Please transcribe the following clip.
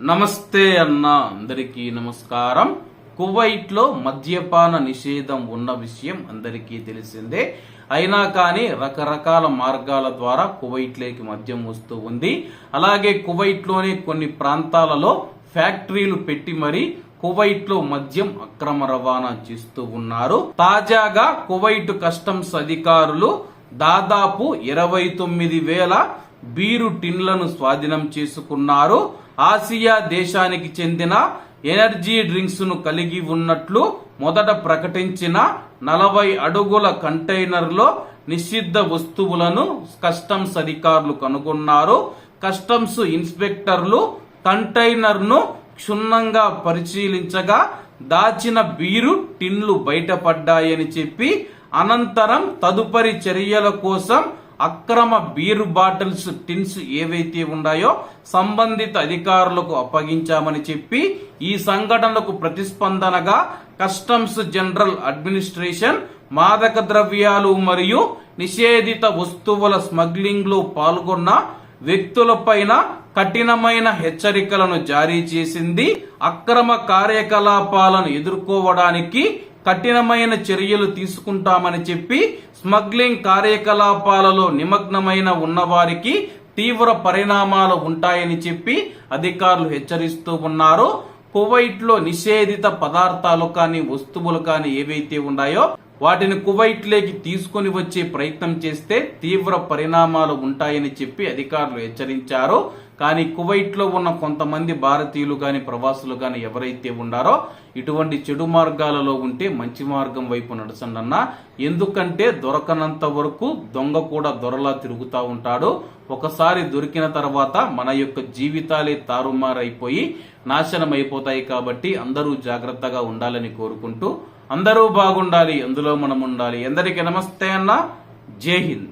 నమస్తే అన్న అందరికీ నమస్కారం. కువైట్లో మద్యపాన నిషేధం ఉన్న విషయం అందరికీ తెలిసిందే. అయినా కానీ రకరకాల మార్గాల ద్వారా కువైట్లోకి మద్యం వస్తూ ఉంది. అలాగే కువైట్లోని కొన్ని ప్రాంతాలలో ఫ్యాక్టరీలు పెట్టి మరి కువైట్లో మద్యం అక్రమ రవాణా చేస్తూ ఉన్నారు. తాజాగా కువైట్ కస్టమ్స్ అధికారులు దాదాపు ఇరవై తొమ్మిది వేల బీరు టిన్లను స్వాధీనం చేసుకున్నారు. ఆసియా దేశానికి చెందిన ఎనర్జీ డ్రింక్స్ను కలిగి ఉన్నట్లు మొదట ప్రకటించిన నలభై అడుగుల కంటైనర్లో నిషిద్ధ వస్తువులను కస్టమ్స్ అధికారులు కనుగొన్నారు. కస్టమ్స్ ఇన్స్పెక్టర్లు కంటైనర్ను క్షుణ్ణంగా పరిశీలించగా దాచిన బీరు టిన్లు బయటపడ్డాయని చెప్పి అనంతరం తదుపరి చర్యల కోసం అక్రమ బీరు బాటిల్స్ టిన్స్ ఏవైతే ఉన్నాయో సంబంధిత అధికారులకు అప్పగించామని చెప్పి ఈ సంఘటనకు ప్రతిస్పందనగా కస్టమ్స్ జనరల్ అడ్మినిస్ట్రేషన్ మాదక ద్రవ్యాలు మరియు నిషేధిత వస్తువుల స్మగ్లింగ్లో పాల్గొన్న వ్యక్తులపైన కఠినమైన హెచ్చరికలను జారీ చేసింది. అక్రమ కార్యకలాపాలను ఎదుర్కోవడానికి కఠినమైన చర్యలు తీసుకుంటామని చెప్పి స్మగ్లింగ్ కార్యకలాపాలలో నిమగ్నమైన ఉన్నవారికి తీవ్ర పరిణామాలు ఉంటాయని చెప్పి అధికారులు హెచ్చరిస్తూ ఉన్నారు. కువైట్లో నిషేధిత పదార్థాలు కానీ వస్తువులు కానీ ఏవైతే ఉన్నాయో వాటిని కువైట్లోకి తీసుకొని తీసుకుని వచ్చే ప్రయత్నం చేస్తే తీవ్ర పరిణామాలు ఉంటాయని చెప్పి అధికారులు హెచ్చరించారు. కానీ కువైట్లో ఉన్న కొంతమంది భారతీయులు కానీ ప్రవాసులు కానీ ఎవరైతే ఉన్నారో ఇటువంటి చెడు మార్గాలలో ఉంటే మంచి మార్గం వైపు నడచండి ఎందుకంటే దొరకనంత వరకు దొంగ కూడా దొరలా తిరుగుతూ ఉంటాడు. ఒకసారి దొరికిన తర్వాత మన యొక్క జీవితాలే తారుమారైపోయి నాశనం అయిపోతాయి కాబట్టి అందరూ జాగ్రత్తగా ఉండాలని కోరుకుంటూ అందరూ బాగుండాలి అందులో మనం ఉండాలి ఎందరికి నమస్తే అన్న? జై హింద్.